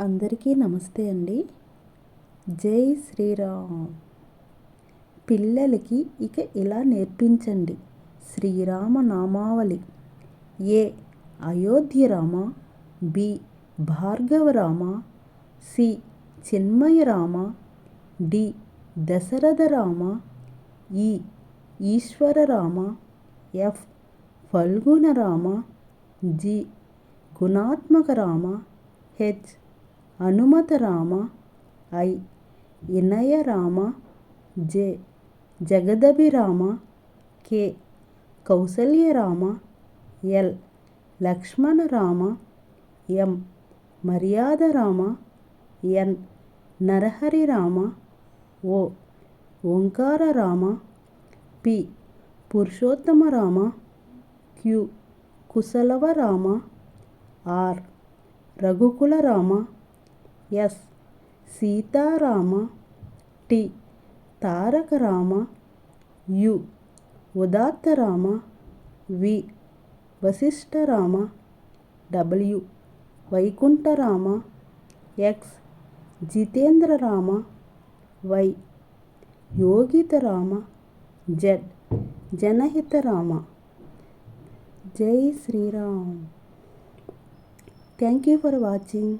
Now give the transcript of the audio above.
అందరికీ నమస్తే అండి. జై శ్రీరామ్. పిల్లలకి ఇక ఇలా నేర్పించండి. Srirama నామావళి A. Ayodhya Rama B. Bhargava Rama C. Chinmaya Rama D. Dasharatha Rama E. Eshwara Rama F. Phalguna Rama G. గుణాత్మక Rama H. Hanumata Rama I. Inaya Rama J. Jagadabhirama K. Kausalya Rama L. Lakshmana Rama M. మర్యాద Rama N. Narahari Rama O. ఓంకార Rama P. Purushottama Rama Q. Kushalava Rama R. Raghukula Rama S. Sitarama T. Taraka Rama U. ఉదాత్త Rama V. Vashishtha Rama W. Vaikuntha Rama X. Jitendra Rama Y. Yogita Rama Z. జనహిత రామ జై Sriram. Thank you for watching.